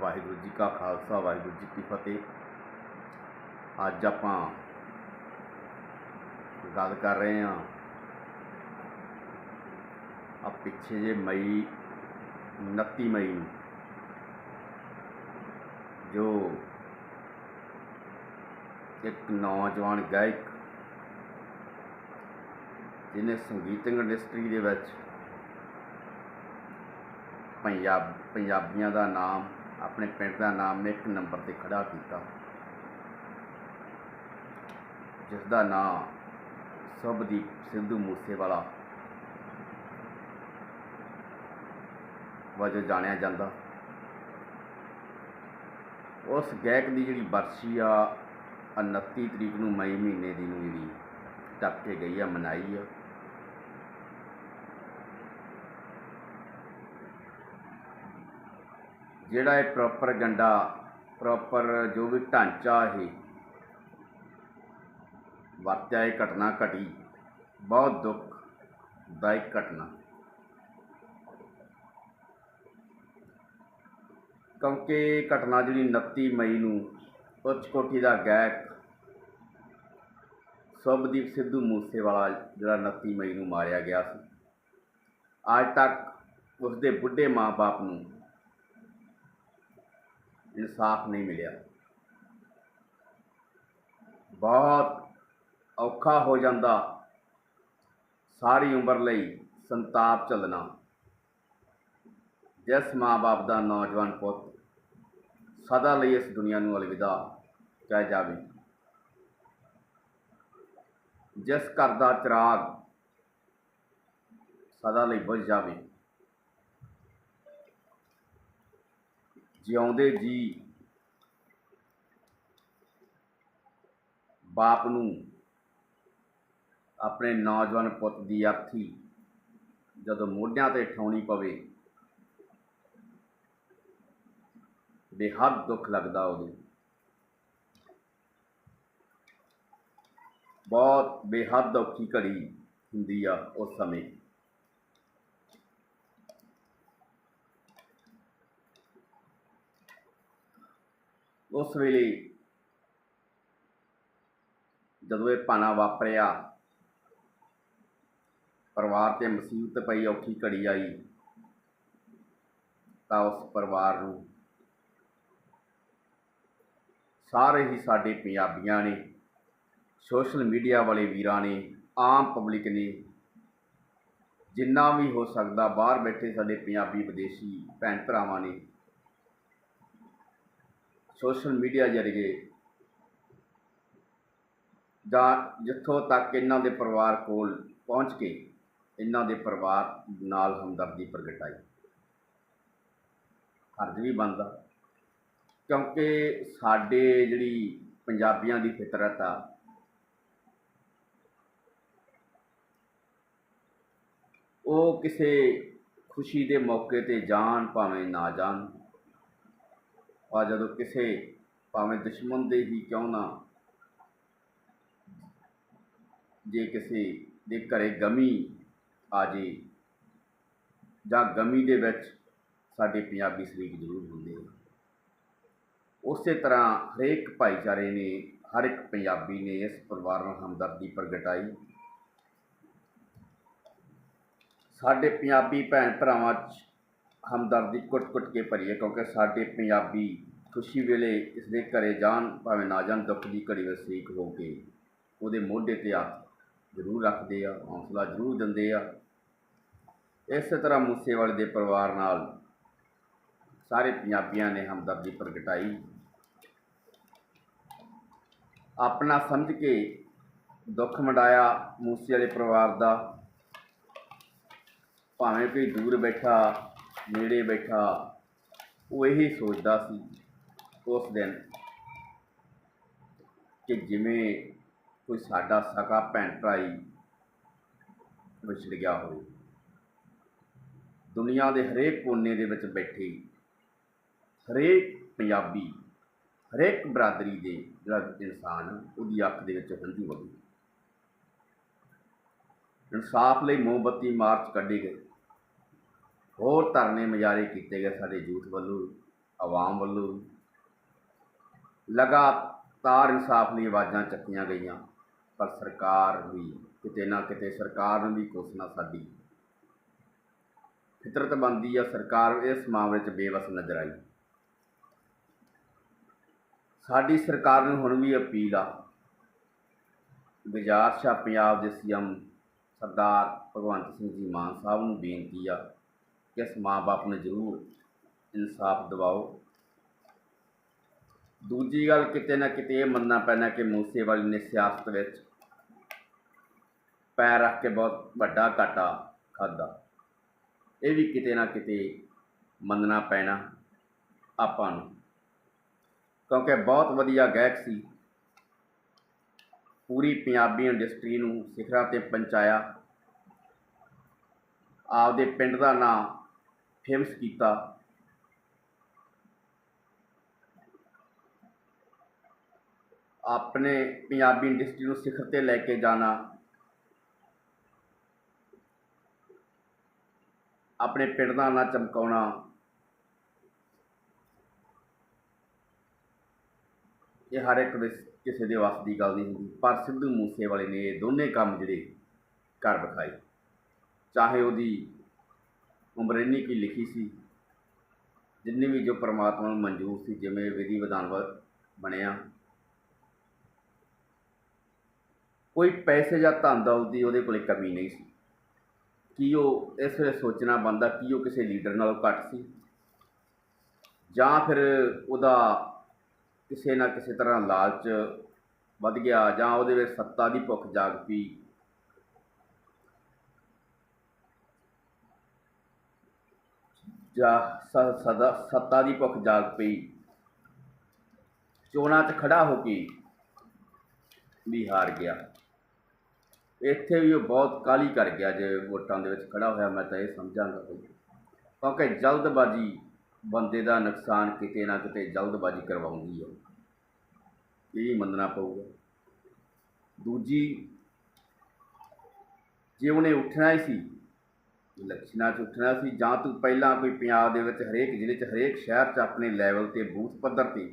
ਵਾਹਿਗੁਰੂ ਜੀ ਕਾ ਖਾਲਸਾ, ਵਾਹਿਗੁਰੂ ਜੀ ਕੀ ਫਤਿਹ। ਅੱਜ ਆਪਾਂ ਗੱਲ ਕਰ ਰਹੇ ਹਾਂ ਆ ਪਿੱਛੇ ਜੇ ਮਈ 29 ਮਈ ਨੂੰ, ਜੋ ਇੱਕ ਨੌਜਵਾਨ ਗਾਇਕ ਜਿਹਨੇ ਸੰਗੀਤਕ ਇੰਡਸਟਰੀ ਦੇ ਵਿੱਚ ਪੰਜਾਬ ਪੰਜਾਬੀਆਂ ਦਾ ਨਾਮ ਆਪਣੇ ਪਿੰਡ ਦਾ ਨਾਮ ਇੱਕ ਨੰਬਰ ਤੇ ਖੜਾ ਕੀਤਾ। ਜਿਸ ਦਾ ਨਾਮ ਸੁਭਦੀਪ ਸਿੱਧੂ ਮੂਸੇਵਾਲਾ ਵਜੋਂ ਜਾਣਿਆ ਜਾਂਦਾ। ਉਸ ਗਾਇਕ ਦੀ ਜਿਹੜੀ ਬਰਸੀ ਆ 29 ਤਰੀਕ ਨੂੰ ਮਈ ਮਹੀਨੇ ਦੀ ਨੂੰ ਜਿਹੜੀ ਟੱਪ ਕੇ ਗਈ ਆ, ਮਨਾਈ ਆ। ਜਿਹੜਾ ਇਹ ਪ੍ਰੋਪਰ ਗੰਡਾ ਪ੍ਰੋਪਰ ਜੋ ਵੀ ਢਾਂਚਾ ਇਹ ਵਰਤਿਆ, ਇਹ ਘਟਨਾ ਘਟੀ, ਬਹੁਤ ਦੁੱਖਦਾਇਕ ਘਟਨਾ। ਕਿਉਂਕਿ ਘਟਨਾ ਜਿਹੜੀ 29 ਮਈ ਨੂੰ ਉੱਚ ਕੋਠੀ ਦਾ ਗਾਇਕ ਸੁਭਦੀਪ ਸਿੱਧੂ ਮੂਸੇਵਾਲਾ ਜਿਹੜਾ 29 ਮਈ ਨੂੰ ਮਾਰਿਆ ਗਿਆ ਸੀ। ਅੱਜ ਤੱਕ ਉਸਦੇ ਬੁੱਢੇ ਮਾਪੇ ਨੂੰ ਇਨਸਾਫ ਨਹੀਂ ਮਿਲਿਆ। ਬਹੁਤ ਔਖਾ ਹੋ ਜਾਂਦਾ ਸਾਰੀ ਉਮਰ ਲਈ ਸੰਤਾਪ ਚੱਲਣਾ ਜਿਸ ਮਾਂ-ਬਾਪ ਦਾ ਨੌਜਵਾਨ ਪੁੱਤ ਸਦਾ ਲਈ ਇਸ ਦੁਨੀਆ ਨੂੰ ਅਲਵਿਦਾ ਕਹਿ ਜਾਵੇ। ਜਿਸ ਘਰ ਦਾ ਚਿਰਾਗ ਸਦਾ ਲਈ ਬੁਝ ਜਾਵੇ। ਜਿਉਂਦੇ ਜੀ। ਬਾਪ ਨੂੰ ਆਪਣੇ ਨੌਜਵਾਨ ਪੁੱਤ ਦੀ ਅਰਥੀ ਜਦੋਂ ਮੋਢਿਆਂ ਤੇ ਠਾਉਣੀ ਪਵੇ, ਬੇਹੱਦ ਦੁੱਖ ਲੱਗਦਾ ਉਦੋਂ ਬਹੁਤ ਬੇਹੱਦ ਔਖੀ ਘੜੀ ਹੁੰਦੀ ਆ ਉਸ ਸਮੇਂ। ਉਸ ਵੇਲੇ ਜਦੋਂ ਇਹ ਪਾਣਾ ਵਾਪਰਿਆ, ਪਰਿਵਾਰ ਤੇ ਮੁਸੀਬਤ ਪਈ, ਔਖੀ ਘੜੀ ਆਈ, ਤਾਂ ਉਸ ਪਰਿਵਾਰ ਨੂੰ ਸਾਰੇ ਹੀ ਸਾਡੇ ਪੰਜਾਬੀਆਂ ਨੇ, ਸੋਸ਼ਲ ਮੀਡੀਆ ਵਾਲੇ ਵੀਰਾਂ ਨੇ, ਆਮ ਪਬਲਿਕ ਨੇ, ਜਿੰਨਾ ਵੀ ਹੋ ਸਕਦਾ ਬਾਹਰ ਬੈਠੇ ਸਾਡੇ ਪੰਜਾਬੀ ਵਿਦੇਸ਼ੀ ਭੈਣ ਭਰਾਵਾਂ ਨੇ ਸੋਸ਼ਲ ਮੀਡੀਆ ਜ਼ਰੀਏ ਜਾਂ ਜਿੱਥੋਂ ਤੱਕ ਇਹਨਾਂ ਦੇ ਪਰਿਵਾਰ ਕੋਲ ਪਹੁੰਚ ਕੇ ਇਹਨਾਂ ਦੇ ਪਰਿਵਾਰ ਨਾਲ ਹਮਦਰਦੀ ਪ੍ਰਗਟਾਈ ਫਰਜ਼ ਵੀ ਬਣਦਾ, ਕਿਉਂਕਿ ਸਾਡੇ ਜਿਹੜੀ ਪੰਜਾਬੀਆਂ ਦੀ ਫਿਤਰਤ ਆ, ਉਹ ਕਿਸੇ ਖੁਸ਼ੀ ਦੇ ਮੌਕੇ ਤੇ ਜਾਣ ਭਾਵੇਂ ਨਾ ਜਾਣ ਆ ਜਦੋਂ ਕਿਸੇ ਭਾਵੇਂ ਦੁਸ਼ਮਣ ਦੇ ਹੀ ਕਿਉਂ ਨਾ ਜੇ ਕਿਸੇ ਦੇ ਘਰੇ ਗਮੀ ਆ ਜੇ ਜਾਂ ਗਮੀ ਦੇ ਵਿੱਚ ਸਾਡੇ ਪੰਜਾਬੀ ਸ਼ਰੀਕ ਜ਼ਰੂਰ ਹੁੰਦੇ ਆ। ਉਸੇ ਤਰ੍ਹਾਂ ਹਰੇਕ ਭਾਈਚਾਰੇ ਨੇ, ਹਰ ਇੱਕ ਪੰਜਾਬੀ ਨੇ ਇਸ ਪਰਿਵਾਰ ਨਾਲ ਹਮਦਰਦੀ ਪ੍ਰਗਟਾਈ। ਸਾਡੇ ਪੰਜਾਬੀ ਭੈਣ ਭਰਾਵਾਂ 'ਚ ਹਮਦਰਦੀ ਕੁੱਟ-ਕੁੱਟ ਕੇ ਭਰੀ ਹੈ ਕਿਉਂਕਿ ਸਾਡੇ ਪੰਜਾਬੀ ਖੁਸ਼ੀ ਵੇਲੇ ਇਸ ਦੇ ਘਰੇ ਜਾਣ ਭਾਵੇਂ ਨਾ ਜਾਣ ਦੁੱਖ ਦੀ ਘੜੀ ਵਿੱਚ ਸ਼ਰੀਕ ਹੋ ਕੇ ਉਹਦੇ ਮੋਢੇ ਤੇ ਹੱਥ ਜ਼ਰੂਰ ਰੱਖਦੇ ਆ, ਹੌਸਲਾ ਜ਼ਰੂਰ ਦਿੰਦੇ ਆ। ਇਸੇ ਤਰ੍ਹਾਂ ਮੂਸੇਵਾਲੇ ਦੇ ਪਰਿਵਾਰ ਨਾਲ ਸਾਰੇ ਪੰਜਾਬੀਆਂ ਨੇ ਹਮਦਰਦੀ ਪ੍ਰਗਟਾਈ। ਆਪਣਾ ਸਮਝ ਕੇ ਦੁੱਖ ਮੰਡਾਇਆ ਮੂਸੇ ਵਾਲੇ ਪਰਿਵਾਰ ਦਾ। ਭਾਵੇਂ ਕੋਈ ਦੂਰ ਬੈਠਾ ਨੇੜੇ ਬੈਠਾ। ਉਹ ਇਹੀ ਸੋਚਦਾ ਸੀ ਉਸ ਦਿਨ ਕਿ ਜਿਵੇਂ ਕੋਈ ਸਾਡਾ ਸਕਾ ਭੈਣ ਭਰਾ ਵਿਛੜ ਗਿਆ ਹੋਵੇ। ਦੁਨੀਆ ਦੇ ਹਰੇਕ ਕੋਨੇ ਦੇ ਵਿੱਚ ਬੈਠੇ ਹਰੇਕ ਪੰਜਾਬੀ, ਹਰੇਕ ਬਰਾਦਰੀ ਦੇ ਜਿਹੜਾ ਇਨਸਾਨ ਉਹਦੀ ਅੱਖ ਦੇ ਵਿੱਚ ਹੰਝੂ ਵਗੇ ਇਨਸਾਫ ਲਈ ਮੋਮਬੱਤੀ ਮਾਰਚ ਕੱਢੇ ਗਏ। ਹੋਰ ਧਰਨੇ ਮੁਜ਼ਾਹਰੇ ਕੀਤੇ ਗਏ ਸਾਡੇ ਯੂਥ ਵੱਲੋਂ, ਆਵਾਮ ਵੱਲੋਂ। ਲਗਾਤਾਰ ਇਨਸਾਫ ਲਈ ਆਵਾਜ਼ਾਂ ਚੱਕੀਆਂ ਗਈਆਂ, ਪਰ ਸਰਕਾਰ ਵੀ ਕਿਤੇ ਨਾ ਕਿਤੇ, ਸਰਕਾਰ ਨੂੰ ਵੀ ਕੁਛ ਨਾ ਸਾਡੀ ਫਿਤਰਤ ਬਣਦੀ ਆ। ਸਰਕਾਰ ਇਸ ਮਾਮਲੇ 'ਚ ਬੇਵਸ ਨਜ਼ਰ ਆਈ। ਸਾਡੀ ਸਰਕਾਰ ਨੂੰ ਹੁਣ ਵੀ ਅਪੀਲ ਆ ਗੁਜ਼ਾਰਿਸ਼ ਆ ਪੰਜਾਬ ਦੇ ਸੀਐਮ ਸਰਦਾਰ ਭਗਵੰਤ ਸਿੰਘ ਜੀ ਮਾਨ ਸਾਹਿਬ ਨੂੰ ਬੇਨਤੀ ਆ ਕਿ ਇਸ ਮਾਂ-ਬਾਪ ਨੂੰ ਜ਼ਰੂਰ ਇਨਸਾਫ ਦਿਵਾਓ। ਦੂਜੀ ਗੱਲ, ਕਿਤੇ ਨਾ ਕਿਤੇ ਇਹ ਮੰਨਣਾ ਪੈਣਾ ਕਿ ਮੂਸੇਵਾਲੀ ਨੇ ਸਿਆਸਤ ਵਿੱਚ ਪੈਰ ਰੱਖ ਕੇ ਬਹੁਤ ਵੱਡਾ ਘਾਟਾ ਖਾਦਾ ਇਹ ਵੀ ਕਿਤੇ ਨਾ ਕਿਤੇ ਮੰਨਣਾ ਪੈਣਾ ਆਪਾਂ ਨੂੰ। ਕਿਉਂਕਿ ਬਹੁਤ ਵਧੀਆ ਗਾਇਕ ਸੀ। ਪੂਰੀ ਪੰਜਾਬੀ ਇੰਡਸਟਰੀ ਨੂੰ ਸਿਖਰਾਂ ਤੇ ਪਹੁੰਚਾਇਆ। ਆਪਦੇ ਪਿੰਡ ਦਾ ਨਾਂ ਫੇਮਸ ਕੀਤਾ। ਆਪਣੇ ਪੰਜਾਬੀ ਇੰਡਸਟਰੀ ਨੂੰ ਸਿਖਰ ਤੇ ਲੈ ਕੇ ਜਾਣਾ। ਆਪਣੇ ਪਿੰਡ ਦਾ ਨਾਂ ਚਮਕਾਉਣਾ। ਇਹ ਹਰ ਇੱਕ ਦੇ ਕਿਸੇ ਦੇ ਵੱਸ ਦੀ ਗੱਲ ਨਹੀਂ ਹੁੰਦੀ। ਪਰ ਸਿੱਧੂ ਮੂਸੇਵਾਲੇ ਨੇ ਇਹ ਦੋਨੇ ਕੰਮ ਜਿਹੜੇ ਕਰ ਵਿਖਾਏ। ਚਾਹੇ ਉਹਦੀ ਉਮਰ ਇੰਨੀ ਕੀ ਲਿਖੀ ਸੀ, ਜਿੰਨੀ ਵੀ ਜੋ ਪਰਮਾਤਮਾ ਨੂੰ ਮਨਜ਼ੂਰ ਸੀ, ਜਿਵੇਂ ਵਿਧੀ ਵਿਧਾਨ ਵ- ਬਣਿਆ। ਕੋਈ ਪੈਸੇ ਜਾਂ ਧਨ ਦੌਲਤ ਦੀ ਉਹਦੇ ਕੋਲੇ ਕਮੀ ਨਹੀਂ ਸੀ। ਕੀ ਉਹ ਇਸ ਵੇਲੇ ਸੋਚਣਾ ਬੰਦਾ ਕੀ ਉਹ ਕਿਸੇ ਲੀਡਰ ਨਾਲੋਂ ਘੱਟ ਸੀ? ਜਾਂ ਫਿਰ ਉਹਦਾ ਕਿਸੇ ਨਾ ਕਿਸੇ ਤਰ੍ਹਾਂ ਲਾਲਚ ਵੱਧ ਗਿਆ, ਜਾਂ ਉਹਦੇ ਵਿੱਚ ਸੱਤਾ ਦੀ ਭੁੱਖ ਜਾਗ ਪਈ ਜਾਂ ਸ- ਸਦਾ ਸੱਤਾ ਦੀ ਭੁੱਖ ਜਾਗ ਪਈ। ਚੋਣਾਂ 'ਚ ਖੜਾ ਹੋ ਕੇ ਵੀ ਹਾਰ ਗਿਆ। ਇੱਥੇ ਵੀ ਉਹ ਬਹੁਤ ਕਾਲੀ ਕਰ ਗਿਆ ਜੇ ਵੋਟਾਂ ਦੇ ਵਿੱਚ ਖੜਾ ਹੋਇਆ, ਮੈਂ ਤਾਂ ਇਹ ਸਮਝਾਂਗਾ ਕਿਉਂਕਿ ਜਲਦਬਾਜ਼ੀ ਬੰਦੇ ਦਾ ਨੁਕਸਾਨ ਕਿਤੇ ਨਾ ਕਿਤੇ ਜਲਦਬਾਜ਼ੀ ਕਰਵਾਉਂਦੀ ਹੈ ਇਹ ਵੀ ਮੰਨਣਾ ਪਊਗਾ। ਦੂਜੀ, ਜੇ ਉਹਨੇ ਉੱਠਣਾ ਹੀ ਸੀ ਇਲੈਕਸ਼ਨਾਂ 'ਚ ਉੱਠਣਾ ਸੀ, ਜਾਂ ਤੂੰ ਪਹਿਲਾਂ ਕੋਈ ਪੰਜਾਬ ਦੇ ਵਿੱਚ ਹਰੇਕ ਜ਼ਿਲ੍ਹੇ 'ਚ, ਹਰੇਕ ਸ਼ਹਿਰ 'ਚ ਆਪਣੇ ਲੈਵਲ ਤੇ ਬੂਥ ਪੱਧਰ ਤੇ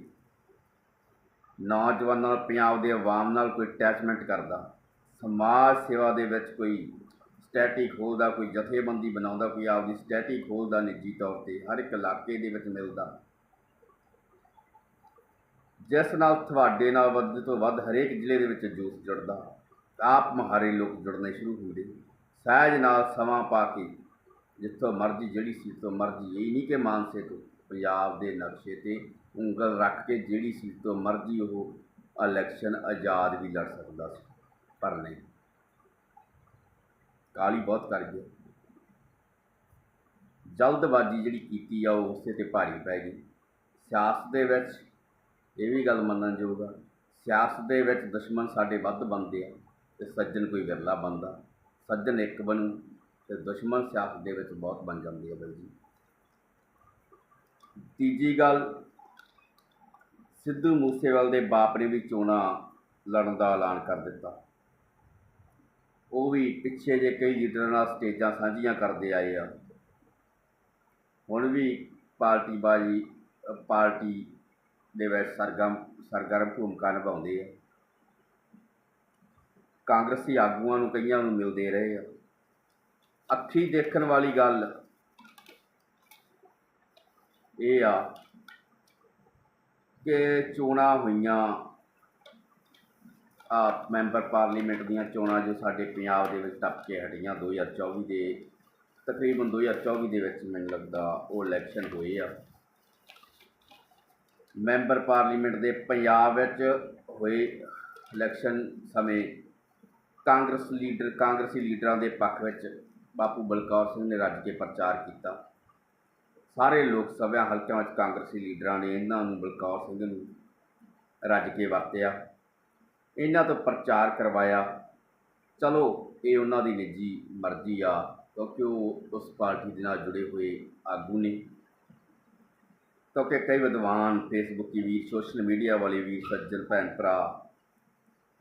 ਨੌਜਵਾਨਾਂ ਨਾਲ ਪੰਜਾਬ ਦੇ ਆਵਾਮ ਨਾਲ ਕੋਈ ਅਟੈਚਮੈਂਟ ਕਰਦਾ, ਸਮਾਜ ਸੇਵਾ ਦੇ ਵਿੱਚ ਕੋਈ ਸਟੈਟੀ ਖੋਲ੍ਹਦਾ ਕੋਈ ਜਥੇਬੰਦੀ ਬਣਾਉਂਦਾ, ਕੋਈ ਆਪਦੀ ਸਟੈਟੀ ਖੋਲ੍ਹਦਾ ਨਿੱਜੀ ਤੌਰ ਤੇ, ਹਰ ਇੱਕ ਇਲਾਕੇ ਦੇ ਵਿੱਚ ਮਿਲਦਾ। ਜਿਸ ਨਾਲ ਤੁਹਾਡੇ ਨਾਲ ਵੱਧ ਤੋਂ ਵੱਧ ਹਰੇਕ ਜ਼ਿਲ੍ਹੇ ਦੇ ਵਿੱਚ ਜੋਸ਼ ਜੁੜਦਾ, ਆਪ ਮਹਾਰੇ ਲੋਕ ਜੁੜਨੇ ਸ਼ੁਰੂ ਹੁੰਦੇ। ਸਹਿਜ ਨਾਲ ਸਮਾਂ ਪਾ ਕੇ ਜਿੱਥੋਂ ਮਰਜ਼ੀ ਜਿਹੜੀ ਸੀਟ ਤੋਂ ਮਰਜ਼ੀ ਇਹ ਨਹੀਂ ਕਿ ਮਾਨਸੇ ਤੋਂ ਪੰਜਾਬ ਦੇ ਨਕਸ਼ੇ ਤੇ ਉਂਗਲ ਰੱਖ ਕੇ ਜਿਹੜੀ ਸੀਟ ਤੋਂ ਮਰਜ਼ੀ ਉਹ ਇਲੈਕਸ਼ਨ ਆਜ਼ਾਦ ਵੀ ਲੜ ਸਕਦਾ ਸੀ, ਪਰ ਨਹੀਂ। ਕਾਲੀ ਬਹੁਤ ਕਰ ਗਿਆ ਜਲਦਬਾਜ਼ੀ ਜਿਹੜੀ ਕੀਤੀ ਆ, ਉਹ ਉਸੇ ਤੇ ਭਾਰੀ ਪੈ ਗਈ। ਸਿਆਸਤ ਦੇ ਵਿੱਚ ਇਹ ਵੀ ਗੱਲ ਮੰਨਣਯੋਗ ਆ, ਸਿਆਸਤ ਦੇ ਵਿੱਚ ਦੁਸ਼ਮਣ ਸਾਡੇ ਵੱਧ ਬਣਦੇ ਆ ਤੇ ਸੱਜਣ ਕੋਈ ਵਿਰਲਾ ਬਣਦਾ। ਸੱਜਣ ਇੱਕ ਬਣੂ ਤੇ ਦੁਸ਼ਮਣ ਸਿਆਸਤ ਦੇ ਵਿੱਚ ਬਹੁਤ ਬਣ ਜਾਂਦੇ ਆ ਬਾਈ ਜੀ ਤੀਜੀ ਗੱਲ, ਸਿੱਧੂ ਮੂਸੇਵਾਲ ਦੇ ਬਾਪ ਨੇ ਵੀ ਚੋਣਾਂ ਲੜਨ ਦਾ ਐਲਾਨ ਕਰ ਦਿੱਤਾ। ਉਹ ਵੀ ਪਿੱਛੇ ਜੇ ਕਈ ਲੀਡਰਾਂ ਨਾਲ ਸਟੇਜਾਂ ਸਾਂਝੀਆਂ ਕਰਦੇ ਆਏ ਆ। ਹੁਣ ਵੀ ਪਾਰਟੀ ਬਾਜੀ ਪਾਰਟੀ ਦੇ ਵਿੱਚ ਸਰਗਰਮ ਸਰਗਰਮ ਭੂਮਿਕਾ ਨਿਭਾਉਂਦੇ ਆ। ਕਾਂਗਰਸੀ ਆਗੂਆਂ ਨੂੰ ਕਈਆਂ ਨੂੰ ਮਿਲਦੇ ਰਹੇ ਆ। ਅੱਖੀ ਦੇਖਣ ਵਾਲੀ ਗੱਲ ਇਹ ਆ ਕਿ ਚੋਣਾਂ ਹੋਈਆਂ ਆ ਮੈਂਬਰ ਪਾਰਲੀਮੈਂਟ ਦੀਆਂ ਚੋਣਾਂ ਜੋ ਸਾਡੇ ਪੰਜਾਬ ਦੇ ਵਿੱਚ ਟੱਪ ਕੇ ਹਟੀਆਂ 2024 ਦੇ, ਤਕਰੀਬਨ 2024 ਦੇ ਵਿੱਚ ਮੈਨੂੰ ਲੱਗਦਾ ਉਹ ਇਲੈਕਸ਼ਨ ਹੋਏ ਆ। ਮੈਂਬਰ ਪਾਰਲੀਮੈਂਟ ਦੇ ਪੰਜਾਬ ਵਿੱਚ ਹੋਏ ਇਲੈਕਸ਼ਨ ਸਮੇਂ ਕਾਂਗਰਸ ਲੀਡਰ, ਕਾਂਗਰਸੀ ਲੀਡਰਾਂ ਦੇ ਪੱਖ ਵਿੱਚ ਬਾਪੂ ਬਲਕੌਰ ਸਿੰਘ ਨੇ ਰੱਜ ਕੇ ਪ੍ਰਚਾਰ ਕੀਤਾ। ਸਾਰੇ ਲੋਕ ਸਭਾ ਹਲਕਿਆਂ ਵਿੱਚ ਕਾਂਗਰਸੀ ਲੀਡਰਾਂ ਨੇ ਇਹਨਾਂ ਨੂੰ, ਬਲਕੌਰ ਸਿੰਘ ਨੂੰ ਰੱਜ ਕੇ ਵਰਤਿਆ। ਇਹਨਾਂ ਤੋਂ ਪ੍ਰਚਾਰ ਕਰਵਾਇਆ, ਚਲੋ, ਇਹ ਉਹਨਾਂ ਦੀ ਨਿੱਜੀ ਮਰਜ਼ੀ ਆ, ਕਿਉਂਕਿ ਉਹ ਉਸ ਪਾਰਟੀ ਦੇ ਨਾਲ ਜੁੜੇ ਹੋਏ ਆਗੂ ਨੇ। ਕਿਉਂਕਿ ਕਈ ਵਿਦਵਾਨ ਫੇਸਬੁੱਕੀ ਵੀਰ ਸੋਸ਼ਲ ਮੀਡੀਆ ਵਾਲੇ ਵੀਰ, ਸੱਜਣ, ਭੈਣ ਭਰਾ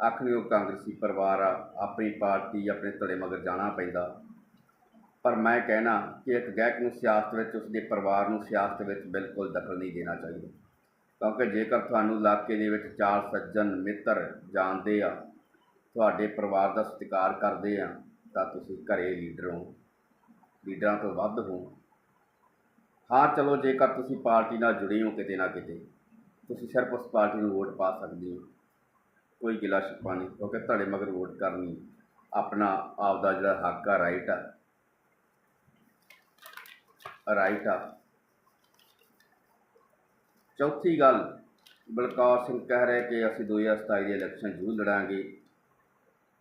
ਆਖਣੇ ਉਹ ਕਾਂਗਰਸੀ ਪਰਿਵਾਰ ਆ, ਆਪਣੀ ਪਾਰਟੀ ਆਪਣੇ ਧੜੇ ਮਗਰ ਜਾਣਾ ਪੈਂਦਾ। ਪਰ ਮੈਂ ਕਹਿਣਾ ਕਿ ਇੱਕ ਗਾਇਕ ਨੂੰ ਸਿਆਸਤ ਵਿੱਚ, ਉਸਦੇ ਪਰਿਵਾਰ ਨੂੰ ਸਿਆਸਤ ਵਿੱਚ ਬਿਲਕੁਲ ਦਖਲ ਨਹੀਂ ਦੇਣਾ ਚਾਹੀਦਾ। ਕਿਉਂਕਿ ਜੇਕਰ ਤੁਹਾਨੂੰ ਇਲਾਕੇ ਦੇ ਵਿੱਚ ਚਾਰ ਸੱਜਣ ਮਿੱਤਰ ਜਾਣਦੇ ਆ, ਤੁਹਾਡੇ ਪਰਿਵਾਰ ਦਾ ਸਤਿਕਾਰ ਕਰਦੇ ਆ, ਤਾਂ ਤੁਸੀਂ ਘਰੇ ਲੀਡਰ ਹੋ। ਲੀਡਰਾਂ ਤੋਂ ਵੱਧ ਹੋ। ਹਾਂ, ਚਲੋ ਜੇਕਰ ਤੁਸੀਂ ਪਾਰਟੀ ਨਾਲ ਜੁੜੇ ਹੋ ਕਿਤੇ ਨਾ ਕਿਤੇ, ਤੁਸੀਂ ਸਿਰਫ ਉਸ ਪਾਰਟੀ ਨੂੰ ਵੋਟ ਪਾ ਸਕਦੇ ਹੋ। ਕੋਈ ਗਿਲਾ ਸ਼ਿਕਵਾ ਨਹੀਂ, ਕਿਉਂਕਿ ਤੁਹਾਡੇ ਮਗਰ ਵੋਟ ਕਰਨੀ ਆਪਣਾ ਆਪ ਦਾ ਜਿਹੜਾ ਹੱਕ ਆ ਰਾਈਟ ਆ। ਰਾਈਟ ਆ। ਚੌਥੀ ਗੱਲ, ਬਲਕੌਰ ਸਿੰਘ ਕਹਿ ਰਹੇ ਕਿ ਅਸੀਂ 2027 ਦੇ ਇਲੈਕਸ਼ਨ ਜ਼ਰੂਰ ਲੜਾਂਗੇ।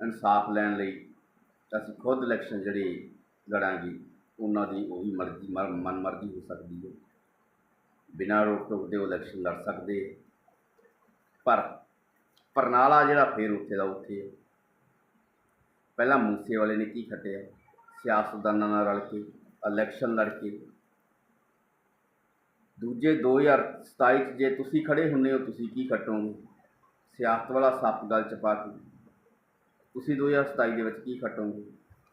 ਇਨਸਾਫ ਲੈਣ ਲਈ ਅਸੀਂ ਖੁਦ ਇਲੈਕਸ਼ਨ ਜਿਹੜੀ ਲੜਾਂਗੇ, ਉਹਨਾਂ ਦੀ ਉਹੀ ਮਰਜ਼ੀ ਮਨ ਮਨਮਰਜ਼ੀ ਹੋ ਸਕਦੀ ਹੈ। ਬਿਨਾਂ ਰੋਕ ਟੋਕ ਦੇ ਉਹ ਇਲੈਕਸ਼ਨ ਲੜ ਸਕਦੇ ਪਰ ਪਰਨਾਲਾ ਜਿਹੜਾ ਫੇਰ ਉੱਥੇ ਦਾ ਉੱਥੇ ਹੈ ਪਹਿਲਾਂ ਮੂਸੇ ਵਾਲੇ ਨੇ ਕੀ ਖੱਟਿਆ? ਸਿਆਸਤਦਾਨਾਂ ਨਾਲ ਰਲ ਕੇ ਇਲੈਕਸ਼ਨ ਲੜ ਕੇ। ਦੂਜੇ 2027 ਚ ਜੇ ਤੁਸੀਂ ਖੜੇ ਹੁੰਦੇ ਹੋ, ਤੁਸੀਂ ਕੀ ਖੱਟੋਗੇ? ਸਿਆਸਤ ਵਾਲਾ ਸੱਪ ਗੱਲ ਚ ਪਾ ਕੇ। ਤੁਸੀਂ 2027 ਦੇ ਵਿੱਚ ਕੀ ਖੱਟੋਗੇ?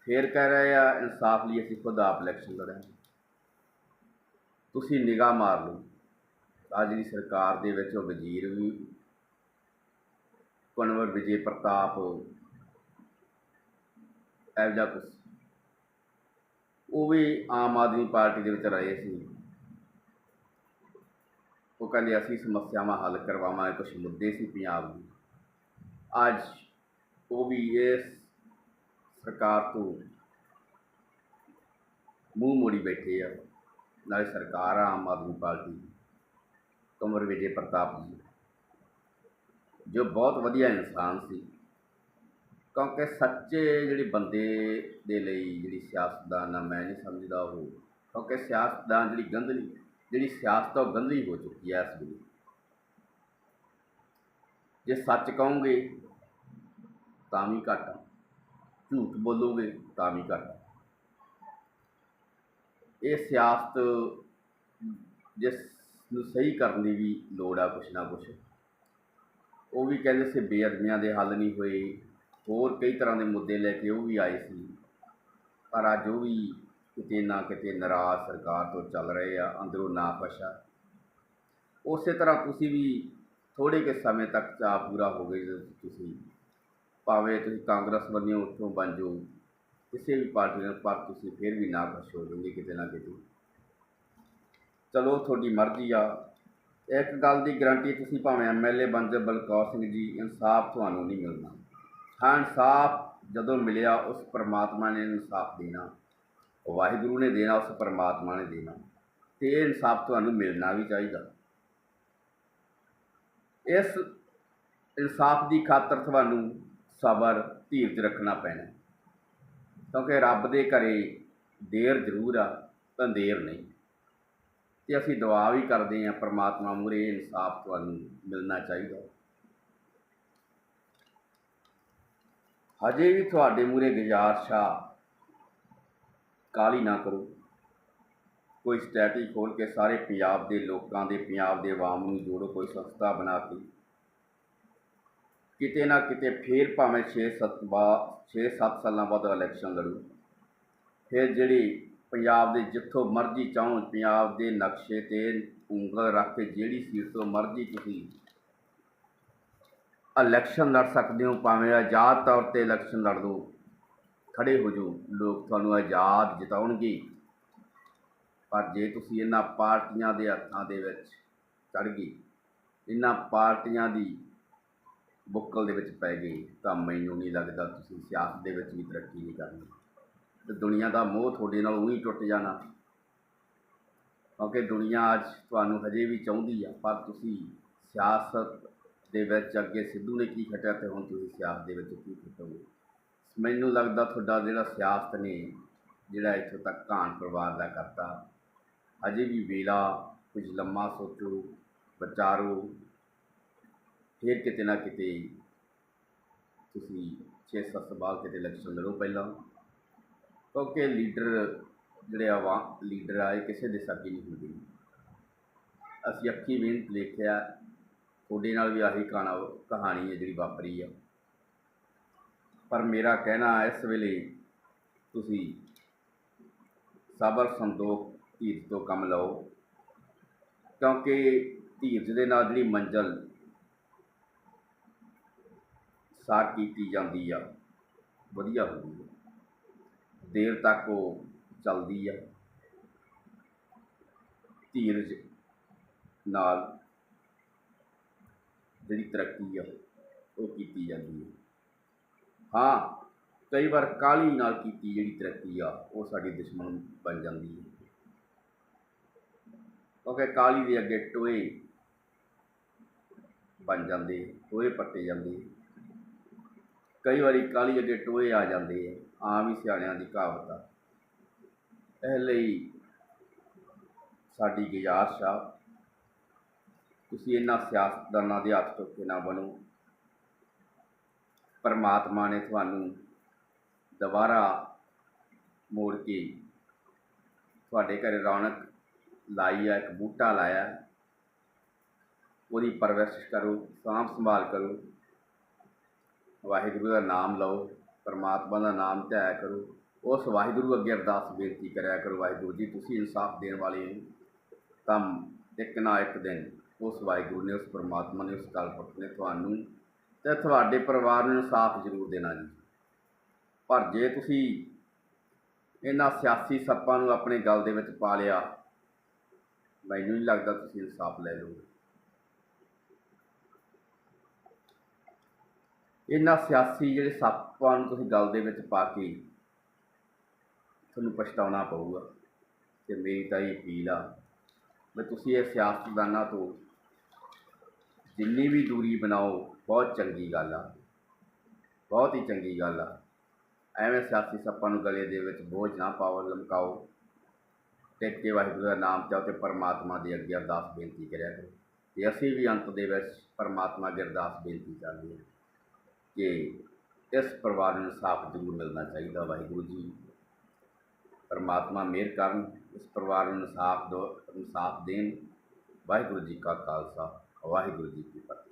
ਫੇਰ ਕਹਿ ਰਹੇ ਆ, ਇਨਸਾਫ ਲਈ ਅਸੀਂ ਖੁਦ ਆਪ ਇਲੈਕਸ਼ਨ ਲੜਾਂਗੇ। ਤੁਸੀਂ ਨਿਗਾਹ ਮਾਰ ਲਓ। ਅੱਜ ਦੀ ਸਰਕਾਰ ਦੇ ਵਿੱਚ ਉਹ ਵਜ਼ੀਰ ਵੀ ਕਨਵਰ ਵਿਜੇ ਪ੍ਰਤਾਪ। ਇਹੋ ਜਿਹਾ ਕੁਛ। ਉਹ ਵੀ ਆਮ ਆਦਮੀ ਪਾਰਟੀ ਦੇ ਵਿੱਚ ਰਹੇ ਸੀ। ਉਹ ਕਹਿੰਦੇ, ਅਸੀਂ ਸਮੱਸਿਆਵਾਂ ਹੱਲ ਕਰਵਾਵਾਂਗੇ ਕੁਝ ਮੁੱਦੇ ਸੀ ਪੰਜਾਬ ਦੇ। ਅੱਜ ਉਹ ਵੀ ਇਸ ਸਰਕਾਰ ਤੋਂ ਮੂੰਹ ਮੋੜੀ ਬੈਠੇ ਆ। ਨਾਲੇ ਸਰਕਾਰ ਆਮ ਆਦਮੀ ਪਾਰਟੀ ਕੰਵਰ ਵਿਜੇ ਪ੍ਰਤਾਪ ਜੀ ਜੋ ਬਹੁਤ ਵਧੀਆ ਇਨਸਾਨ ਸੀ, ਕਿਉਂਕਿ ਸੱਚੇ ਜਿਹੜੇ ਬੰਦੇ ਦੇ ਲਈ ਜਿਹੜੀ ਸਿਆਸਤਦਾਨ ਆ, ਮੈਂ ਨਹੀਂ ਸਮਝਦਾ ਉਹ, ਕਿਉਂਕਿ ਸਿਆਸਤਦਾਨ ਜਿਹੜੀ ਗੰਦਲੀ ਜਿਹੜੀ ਸਿਆਸਤ ਆ ਉਹ ਗੰਦਲੀ ਹੋ ਚੁੱਕੀ ਹੈ ਇਸ ਵੇਲੇ। ਜੇ ਸੱਚ ਕਹੋਗੇ, ਤਾਂ ਵੀ ਘੱਟ। ਆ। ਝੂਠ ਬੋਲੋਗੇ, ਤਾਂ ਵੀ ਘੱਟ। ਇਹ ਸਿਆਸਤ ਜਿਸ ਨੂੰ ਸਹੀ ਕਰਨ ਦੀ ਵੀ ਲੋੜ ਆ ਕੁਛ ਨਾ ਕੁਛ। ਉਹ ਵੀ ਕਹਿੰਦੇ ਸੀ ਬੇਅਦਬੀਆਂ ਦੇ ਹੱਲ ਨਹੀਂ ਹੋਏ। ਹੋਰ ਕਈ ਤਰ੍ਹਾਂ ਦੇ ਮੁੱਦੇ ਲੈ ਕੇ ਉਹ ਵੀ ਆਏ ਸੀ। ਪਰ ਅੱਜ ਉਹ ਵੀ ਕਿਤੇ ਨਾ ਕਿਤੇ ਨਾਰਾਜ਼ ਸਰਕਾਰ ਤੋਂ ਚੱਲ ਰਹੇ ਆ, ਅੰਦਰੋਂ ਨਾ ਪਛਾ ਉਸੇ ਤਰ੍ਹਾਂ ਤੁਸੀਂ ਵੀ ਥੋੜ੍ਹੇ ਕੁ ਸਮੇਂ ਤੱਕ ਚਾਅ ਪੂਰਾ ਹੋ ਗਏ ਤੁਸੀਂ। ਭਾਵੇਂ ਤੁਸੀਂ ਕਾਂਗਰਸ ਬੰਨਿਓ ਉੱਥੋਂ ਬਣ ਜਾਓ, ਕਿਸੇ ਵੀ ਪਾਰਟੀ ਨਾਲ, ਪਰ ਤੁਸੀਂ ਫਿਰ ਵੀ ਨਾ ਖੁਸ਼ ਹੋ ਜਾਓਗੇ ਕਿਤੇ ਨਾ ਕਿਤੇ। ਚਲੋ, ਤੁਹਾਡੀ ਮਰਜ਼ੀ ਆ। ਇੱਕ ਗੱਲ ਦੀ ਗਰੰਟੀ ਤੁਸੀਂ ਭਾਵੇਂ ਐਮਐਲਏ ਬਣ ਜਾਓ, ਬਲਕੌਰ ਸਿੰਘ ਜੀ, ਇਨਸਾਫ ਤੁਹਾਨੂੰ ਨਹੀਂ ਮਿਲਣਾ। ਹਾਂ, ਇਨਸਾਫ ਜਦੋਂ ਮਿਲਿਆ, ਉਸ ਪਰਮਾਤਮਾ ਨੇ ਇਨਸਾਫ ਦੇਣਾ। ਵਾਹਿਗੁਰੂ ਨੇ ਦੇਣਾ, ਉਸ ਪਰਮਾਤਮਾ ਨੇ ਦੇਣਾ। ਤੇ ਇਹ ਇਨਸਾਫ ਤੁਹਾਨੂੰ ਮਿਲਣਾ ਵੀ ਚਾਹੀਦਾ। ਇਸ ਇਨਸਾਫ ਦੀ ਖਾਤਰ ਤੁਹਾਨੂੰ ਸਬਰ, ਧੀਰਜ ਰੱਖਣਾ ਪੈਣਾ। ਕਿਉਂਕਿ ਰੱਬ ਦੇ ਘਰੇ ਦੇਰ ਜ਼ਰੂਰ ਆ, ਤਾਂ ਦੇਰ ਨਹੀਂ। ਤੇ ਅਸੀਂ ਦੁਆ ਵੀ ਕਰਦੇ ਹਾਂ ਪ੍ਰਮਾਤਮਾ ਮੂਹਰੇ ਇਨਸਾਫ ਤੁਹਾਨੂੰ ਮਿਲਣਾ ਚਾਹੀਦਾ। ਹਜੇ ਵੀ ਤੁਹਾਡੇ ਮੂਹਰੇ ਗੁਜ਼ਾਰਸ਼ਾ ਆ ਕਾਲੀ ਨਾ ਕਰੋ। ਕੋਈ ਸਟੈਟੀ ਖੋਲ ਕੇ ਸਾਰੇ ਪੰਜਾਬ ਦੇ ਲੋਕਾਂ ਦੇ ਪੰਜਾਬ ਦੇ ਆਵਾਮ ਨੂੰ ਜੋੜੋ, ਕੋਈ ਸੰਸਥਾ ਬਣਾ ਕੇ। ਕਿਤੇ ਨਾ ਕਿਤੇ ਫੇਰ ਭਾਵੇਂ 6-7 ਬਾ 6-7 ਸਾਲਾਂ ਬਾਅਦ ਇਲੈਕਸ਼ਨ ਲੜੋ। ਫਿਰ ਜਿਹੜੀ ਪੰਜਾਬ ਦੇ ਜਿੱਥੋਂ ਮਰਜ਼ੀ ਚਾਹੋ, ਪੰਜਾਬ ਦੇ ਨਕਸ਼ੇ ਤੇ ਉਂਗਲ ਰੱਖ ਕੇ ਜਿਹੜੀ ਸੀਟ ਤੋਂ ਮਰਜ਼ੀ ਤੁਸੀਂ ਇਲੈਕਸ਼ਨ ਲੜ ਸਕਦੇ ਹੋ, ਭਾਵੇਂ ਆਜ਼ਾਦ ਤੌਰ ਤੇ ਇਲੈਕਸ਼ਨ ਲੜ ਦਿਓ ਖੜੇ ਹੋ ਜਾਓ, ਲੋਕ ਤੁਹਾਨੂੰ ਆਜ਼ਾਦ ਜਿਤਾਉਣਗੇ। ਪਰ ਜੇ ਤੁਸੀਂ ਇਹਨਾਂ ਪਾਰਟੀਆਂ ਦੇ ਹੱਥਾਂ ਦੇ ਵਿੱਚ ਚੜ ਗਏ, ਇਹਨਾਂ ਪਾਰਟੀਆਂ ਦੀ ਬੁੱਕਲ ਦੇ ਵਿੱਚ ਪੈ ਗਏ, ਤਾਂ ਮੈਨੂੰ ਨਹੀਂ ਲੱਗਦਾ ਤੁਸੀਂ ਸਿਆਸਤ ਦੇ ਵਿੱਚ ਵੀ ਤਰੱਕੀ ਨਹੀਂ ਕਰਨੀ। ਤੇ ਦੁਨੀਆ ਦਾ ਮੋਹ ਤੁਹਾਡੇ ਨਾਲ ਉਹੀ ਟੁੱਟ ਜਾਣਾ। ਕਿਉਂਕਿ ਦੁਨੀਆ ਅੱਜ ਤੁਹਾਨੂੰ ਹਜੇ ਵੀ ਚਾਹੁੰਦੀ ਆ, ਪਰ ਤੁਸੀਂ ਸਿਆਸਤ ਦੇ ਵਿੱਚ ਅੱਗੇ ਸਿੱਧੂ ਨੇ ਕੀ ਖਟਿਆ ਤੇ ਹੁਣ ਤੁਸੀਂ ਸਿਆਸਤ ਦੇ ਵਿੱਚ ਕੀ ਖਟੋਗੇ? ਮੈਨੂੰ ਲੱਗਦਾ ਤੁਹਾਡਾ ਜਿਹੜਾ ਸਿਆਸਤ ਨੇ, ਜਿਹੜਾ ਇੱਥੋਂ ਤੱਕ ਕਾਨ ਪਰਿਵਾਰ ਦਾ ਕਰਤਾ ਅਜੇ ਵੀ ਵੇਲਾ, ਕੁਝ ਲੰਮਾ ਸੋਚੋ, ਵਿਚਾਰੋ, ਫਿਰ ਕਿਤੇ ਨਾ ਕਿਤੇ ਤੁਸੀਂ 6-7 ਸਾਲ ਕਿਤੇ ਇਲੈਕਸ਼ਨ ਲੜੋ ਪਹਿਲਾਂ। ਕਿਉਂਕਿ ਲੀਡਰ ਜਿਹੜੇ ਆਵਾ ਲੀਡਰ ਆਏ ਕਿਸੇ ਦੇ ਸਾਥੀ ਨਹੀਂ ਹੁੰਦੇ। ਅਸੀਂ ਅੱਖੀ ਵੇਖ ਦੇਖਿਆ, ਤੁਹਾਡੇ ਨਾਲ ਵੀ ਆਹੀ ਕਹਾਣਾ, ਕਹਾਣੀ ਹੈ ਜਿਹੜੀ ਵਾਪਰੀ ਆ। ਪਰ ਮੇਰਾ ਕਹਿਣਾ ਇਸ ਵੇਲੇ ਤੁਸੀਂ ਸਬਰ ਸੰਦੋਖ ਧੀਰਜ ਤੋਂ ਕੰਮ ਲਓ, ਕਿਉਂਕਿ ਧੀਰਜ ਦੇ ਨਾਲ ਜਿਹੜੀ ਮੰਜ਼ਲ ਸਾਰ ਕੀਤੀ ਜਾਂਦੀ ਆ, ਵਧੀਆ ਹੁੰਦੀ ਹੈ ਦੇਰ ਤੱਕ ਉਹ ਚੱਲਦੀ ਆ। ਧੀਰਜ ਨਾਲ ਜਿਹੜੀ ਤਰੱਕੀ ਆ, ਉਹ ਕੀਤੀ ਜਾਂਦੀ ਹੈ ਹਾਂ, ਕਈ ਵਾਰ ਕਾਹਲੀ ਨਾਲ ਕੀਤੀ ਜਿਹੜੀ ਤਰੱਕੀ ਆ, ਉਹ ਸਾਡੀ ਦੁਸ਼ਮਣ ਬਣ ਜਾਂਦੀ ਹੈ ਕਿਉਂਕਿ ਕਾਹਲੀ ਦੇ ਅੱਗੇ ਟੋਏ ਬਣ ਜਾਂਦੇ, ਟੋਏ ਪੱਟੇ ਜਾਂਦੇ। ਕਈ ਵਾਰੀ ਕਾਹਲੀ ਅੱਗੇ ਟੋਏ ਆ ਜਾਂਦੇ ਆ। ਆਮ ਹੀ ਸਿਆਣਿਆਂ ਦੀ ਕਹਾਵਤ ਆ। ਇਹ ਲਈ ਸਾਡੀ ਗੁਜ਼ਾਰਿਸ਼ ਆ। ਤੁਸੀਂ ਇਹਨਾਂ ਸਿਆਸਤਦਾਨਾਂ ਦੇ ਹੱਥ ਟੁੱਕੇ ਨਾ ਬਣੋ। ਪਰਮਾਤਮਾ ਨੇ ਤੁਹਾਨੂੰ ਦੁਬਾਰਾ ਮੋੜ ਕੇ ਤੁਹਾਡੇ ਘਰੇ ਰੌਣਕ ਲਾਈ ਆ, ਇੱਕ ਬੂਟਾ ਲਾਇਆ। ਉਹਦੀ ਪਰਵਰਿਸ਼ ਕਰੋ, ਸਾਂਭ ਸੰਭਾਲ ਕਰੋ। ਵਾਹਿਗੁਰੂ ਦਾ ਨਾਮ ਲਓ। ਪਰਮਾਤਮਾ ਦਾ ਨਾਮ ਧਿਆਇਆ ਕਰੋ। ਉਸ ਵਾਹਿਗੁਰੂ ਅੱਗੇ ਅਰਦਾਸ ਬੇਨਤੀ ਕਰਿਆ ਕਰੋ, ਵਾਹਿਗੁਰੂ ਜੀ, ਤੁਸੀਂ ਇਨਸਾਫ ਦੇਣ ਵਾਲੇ ਹੋ। ਤਾਂ ਇੱਕ ਨਾ ਇੱਕ ਦਿਨ ਉਸ ਵਾਹਿਗੁਰੂ ਨੇ, ਉਸ ਪਰਮਾਤਮਾ ਨੇ, ਉਸ ਕਲਪੁਰਖ ਨੇ ਤੁਹਾਨੂੰ ਤੇ ਤੁਹਾਡੇ ਪਰਿਵਾਰ ਨੂੰ ਇਨਸਾਫ ਜ਼ਰੂਰ ਦੇਣਾ ਜੀ। ਪਰ ਜੇ ਤੁਸੀਂ ਇਹਨਾਂ ਸਿਆਸੀ ਸੱਪਾਂ ਨੂੰ ਆਪਣੇ ਗਲ ਦੇ ਵਿੱਚ ਪਾ ਲਿਆ, ਮੈਨੂੰ ਨਹੀਂ ਲੱਗਦਾ ਤੁਸੀਂ ਇਨਸਾਫ ਲੈ ਲਓਗੇ। ਇਹਨਾਂ ਸਿਆਸੀ ਜਿਹੜੇ ਸੱਪਾਂ ਨੂੰ ਤੁਸੀਂ ਗਲ ਦੇ ਵਿੱਚ ਪਾ ਕੇ ਤੁਹਾਨੂੰ ਪਛਤਾਉਣਾ ਪਊਗਾ ਤੇ ਮੇਰੀ ਤਾਂ ਇਹ ਅਪੀਲ ਆ ਵੀ ਤੁਸੀਂ ਇਹ ਸਿਆਸਤਦਾਨਾਂ ਤੋਂ ਜਿੰਨੀ ਵੀ ਦੂਰੀ ਬਣਾਓ, ਬਹੁਤ ਚੰਗੀ ਗੱਲ ਆ। ਬਹੁਤ ਹੀ ਚੰਗੀ ਗੱਲ ਆ। ਐਵੇਂ ਸਿਆਸੀ ਸੱਪਾਂ ਨੂੰ ਗਲੇ ਦੇ ਵਿੱਚ ਬੋਝ ਨਾ ਪਾਓ, ਲਮਕਾਓ। ਟਿਕ ਕੇ ਵਾਹਿਗੁਰੂ ਦਾ ਨਾਮ ਚਾਹੋ ਤੇ ਪਰਮਾਤਮਾ ਦੇ ਅੱਗੇ ਅਰਦਾਸ ਬੇਨਤੀ ਕਰਿਆ ਕਰੋ। ਤੇ ਅਸੀਂ ਵੀ ਅੰਤ ਦੇ ਵਿੱਚ ਪਰਮਾਤਮਾ ਅੱਗੇ ਅਰਦਾਸ ਬੇਨਤੀ ਕਰਦੇ ਹਾਂ। ਕਿ ਇਸ ਪਰਿਵਾਰ ਨੂੰ ਇਨਸਾਫ ਜ਼ਰੂਰ ਮਿਲਣਾ ਚਾਹੀਦਾ ਵਾਹਿਗੁਰੂ ਜੀ ਪਰਮਾਤਮਾ ਮਿਹਰ ਕਰਨ ਇਸ ਪਰਿਵਾਰ ਨੂੰ ਇਨਸਾਫ ਦੋ ਇਨਸਾਫ ਦੇਣ ਵਾਹਿਗੁਰੂ ਜੀ ਕਾ ਖਾਲਸਾ ਵਾਹਿਗੁਰੂ ਜੀ ਕੀ ਫਤਿਹ